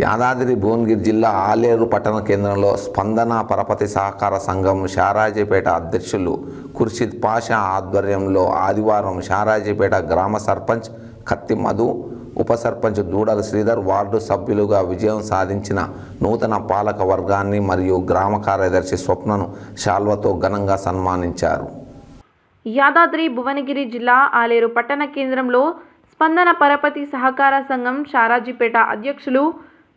యాదాద్రి భువనగిరి జిల్లా ఆలేరు పట్టణ కేంద్రంలో స్పందన పరపతి సహకార సంఘం షారాజీపేట అధ్యక్షులు ఖుర్షిద్ పాషా ఆధ్వర్యంలో ఆదివారం షారాజీపేట గ్రామ సర్పంచ్ కత్తి మధు ఉప సర్పంచ్ దూడల శ్రీధర్ వార్డు సభ్యులుగా విజయం సాధించిన నూతన పాలక వర్గాన్ని మరియు గ్రామ కార్యదర్శి స్వప్నను శాల్వతో ఘనంగా సన్మానించారు. యాదాద్రి భువనగిరి జిల్లా ఆలేరు పట్టణ కేంద్రంలో స్పందన పరపతి సహకార సంఘం షారాజీపేట అధ్యక్షులు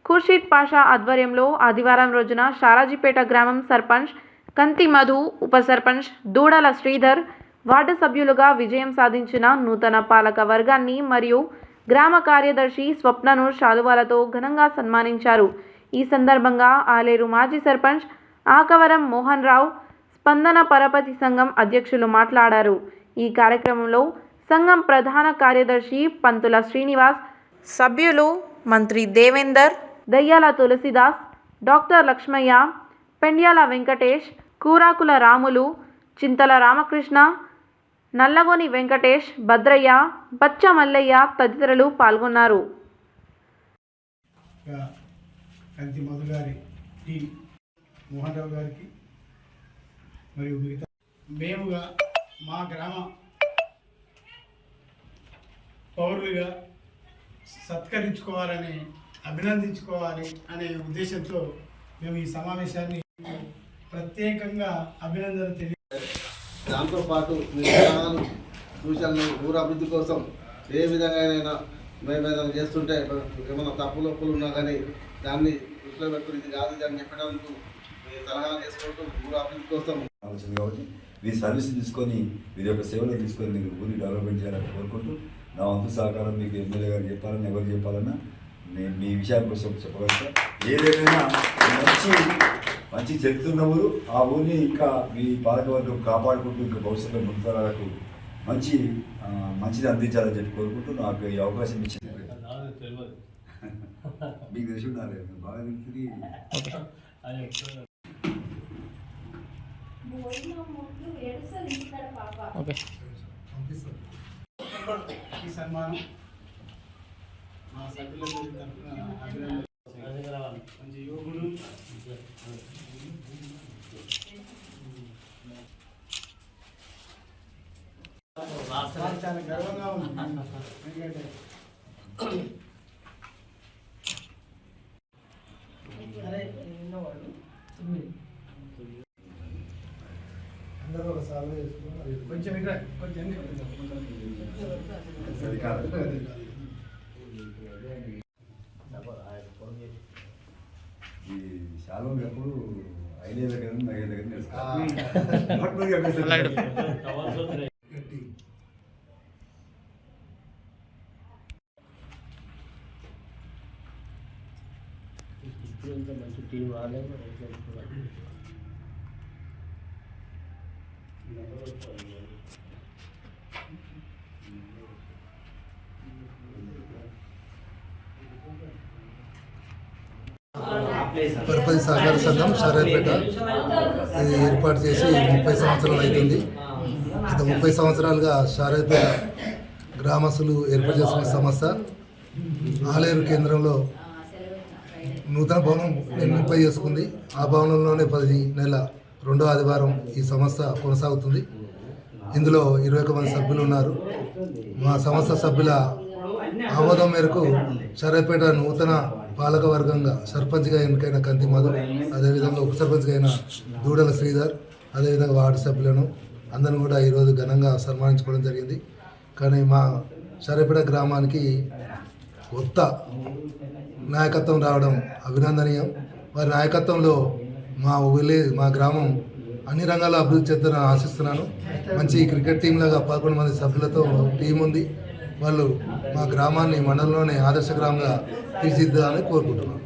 ఖుర్షీద్ పాషా ఆధ్వర్యంలో ఆదివారం రోజున షారాజీపేట గ్రామం సర్పంచ్ కంతి మధు ఉప సర్పంచ్ దూడల శ్రీధర్ వార్డు సభ్యులుగా విజయం సాధించిన నూతన పాలక వర్గాన్ని మరియు గ్రామ కార్యదర్శి స్వప్నను శాలువాలతో ఘనంగా సన్మానించారు. ఈ సందర్భంగా ఆలేరు మాజీ సర్పంచ్ ఆకవరం మోహన్ రావు స్పందన పరపతి సంఘం అధ్యక్షులు మాట్లాడారు. ఈ కార్యక్రమంలో సంఘం ప్రధాన కార్యదర్శి పంతుల శ్రీనివాస్ సభ్యులు మంత్రి దేవేందర్ దయ్యాల తులసిదాస్ డాక్టర్ లక్ష్మయ్య పెండ్యాల వెంకటేష్ కూరాకుల రాములు చింతల రామకృష్ణ నల్లగోని వెంకటేష్ భద్రయ్య బచ్చ మల్లయ్య తదితరులు పాల్గొన్నారు. ఇంకా మధు గారి టి మోహన్ రావు గారికి మరియు మిగతా మేముగా మా గ్రామ పౌరులుగా సత్కరించుకోవాలని అభినందించుకోవాలి అనే ఉద్దేశంతో మేము ఈ సమావేశాన్ని ప్రత్యేకంగా అభినందన తెలియ దాంతో పాటు మీ సలహాలు సూచనలు ఊరు అభివృద్ధి కోసం ఏ విధంగానైనా మేము ఏదైనా చేస్తుంటే ఏమైనా తప్పులు ఒప్పులు ఉన్నా కానీ దాన్ని దృష్టిలో పెట్టుకుని ఇది కాదు ఇది అని చెప్పడానికి మీ సలహాలు చేసుకుంటూ ఊరు అభివృద్ధి కోసం ఆలోచన కాబట్టి మీ సర్వీస్ తీసుకొని మీరు యొక్క సేవలు తీసుకొని మీరు ఊరిని డెవలప్మెంట్ చేయాలని కోరుకుంటూ నా వంతు సహకారం మీకు ఎమ్మెల్యే గారు చెప్పాలని ఎవరు చెప్పాలన్నా నేను మీ విషయాల కోసం చెప్పగలుగుతా. ఏదేమైనా మంచి మంచి చెప్తున్న ఊరు ఆ ఊరిని ఇంకా మీ పాలకవర్గం కాపాడుకుంటూ ఇంకా భవిష్యత్తులో ముందుకు మంచి మంచిది అందించాలని చెప్పి కోరుకుంటూ నాకు ఈ అవకాశం ఇచ్చింది మీకు తెలిసి ఉండాలి. బాగా తెలుస్తుంది ఈ సన్మానం మా సభ్యులందరి తరఫున అభినందన మంచి యువకుడు చాలా గర్వంగా ఉంది ఎందుకంటే అందరూ ఒక సాల్వ్ చేసుకున్నారు కొంచెం ఇక్కడ కొంచెం సరే కాదు. ఈ ఎప్పుడు ఐడియా దగ్గర నుండి ఐడియా దగ్గర నేర్చుకోవాలి. మంచి టీం రాలేదు పరపతి సహకార సంఘం షారాపేట ఇది ఏర్పాటు చేసి ముప్పై సంవత్సరాలు అవుతుంది గత ముప్పై సంవత్సరాలుగా షారాపేట గ్రామస్తులు ఏర్పాటు చేసిన సంస్థ ఆలేరు కేంద్రంలో నూతన భవనం నిర్మింపై చేసుకుంది. ఆ భవనంలోనే పది నెల రెండో ఆదివారం ఈ సంస్థ కొనసాగుతుంది. ఇందులో ఇరవై ఒక మంది సభ్యులు ఉన్నారు. మా సంస్థ సభ్యుల ఆమోదం మేరకు సరైపేట నూతన పాలకవర్గంగా సర్పంచ్గా ఎన్నికైన కంతి మధు అదేవిధంగా ఉప సర్పంచ్గా అయిన దూడల శ్రీధర్ అదేవిధంగా వార్డు సభ్యులను అందరిని కూడా ఈరోజు ఘనంగా సన్మానించుకోవడం జరిగింది. కానీ మా సరేపేట గ్రామానికి కొత్త నాయకత్వం రావడం అభినందనీయం. వారి నాయకత్వంలో మా విలేజ్ మా గ్రామం అన్ని రంగాల అభివృద్ధి చెందుతారని ఆశిస్తున్నాను. మంచి క్రికెట్ టీంలాగా పదకొండు మంది సభ్యులతో టీం ఉంది. వాళ్ళు మా గ్రామాన్ని మండలంలోనే ఆదర్శ గ్రామంగా తీర్చిద్దామని కోరుకుంటున్నాను